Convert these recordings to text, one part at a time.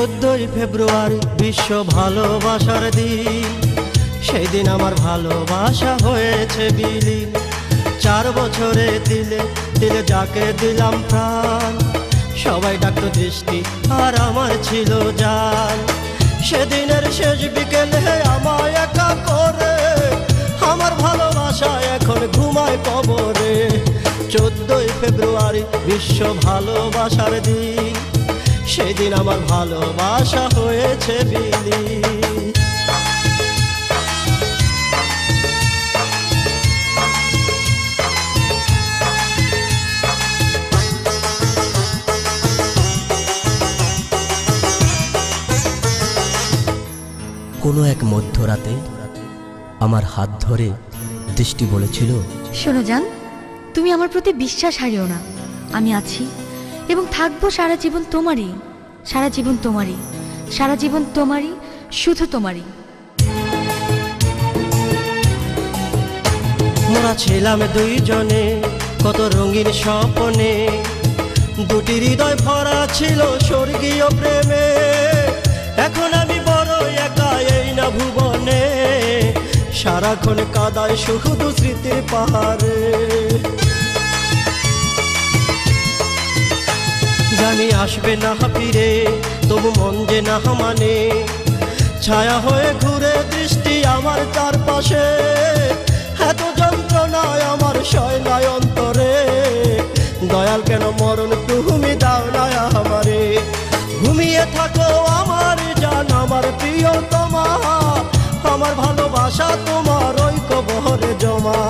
ফেব্রুয়ারি বিশ্ব ভালোবাসার দিন। সেই দিন আমার ভালোবাসা হয়েছে বিলি চার বছরে দিলে দিলে যাকে দিলাম প্রাণ। সবাই ডাক্তার দৃষ্টি, আর আমার ছিল জান। সেদিনের শেষ বিকেলে আমায় একা করে, আমার ভালোবাসা এখন ঘুমায় কবরে। চোদ্দই ফেব্রুয়ারি বিশ্ব ভালোবাসার দিন। সেদিন আমার ভালোবাসা হয়েছে বিলীন কোনো এক মধ্যরাতে আমার হাত ধরে দৃষ্টি বলেছিল, শোনো জান, তুমি আমার প্রতি বিশ্বাস হারিও না। আমি আছি এবং থাকব সারা জীবন তোমারই, সারা জীবন তোমারই, সারা জীবন তোমারই, শুধু তোমারই। মোরা ছিলাম দুইজনে, কত রঙিন স্বপনে। দুটি হৃদয় ভরা ছিল স্বর্গীয় প্রেমে। এখন আমি বড় একা এই না ভুবনে। সারাক্ষণ কাদায় শুধু স্মৃতির পাহাড়ে। জানি আসবে না ফিরে তবু মন যে না মানে। ছায়া হয়ে ঘুরে দৃষ্টি আমার চারপাশে, এত যন্ত্রণায় আমার সয়নায় অন্তরে। দয়াল কেন মরণ তুমি দাও না আমারে? ঘুমিয়ে থাকো আমার জান, আমার প্রিয় তোমা আমার ভালোবাসা তোমার ওই কবহরে জমা।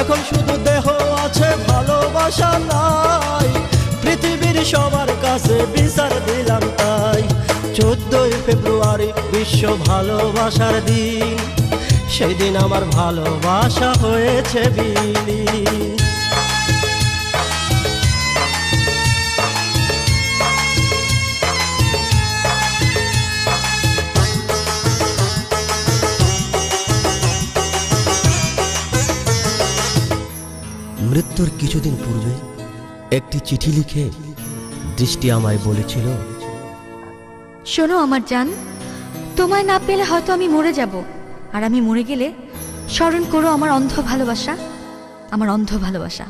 এখন শুধু দেহ আছে, ভালোবাসা নাই। পৃথিবীর সবার কাছে বিচার দিলাম তাই। চোদ্দই ফেব্রুয়ারি বিশ্ব ভালোবাসার দিন। সেই দিন আমার ভালোবাসা হয়েছে বিলীন। মৃত্যুর কিছুদিন পূর্বে একটি চিঠি লিখে দৃষ্টি আমায় বলেছিল, শোনো আমার জান, তোমায় না পেলে হয়তো আমি মরে যাব, আর আমি মরে গেলে স্মরণ করো আমার অন্ধ ভালোবাসা, আমার অন্ধ ভালোবাসা।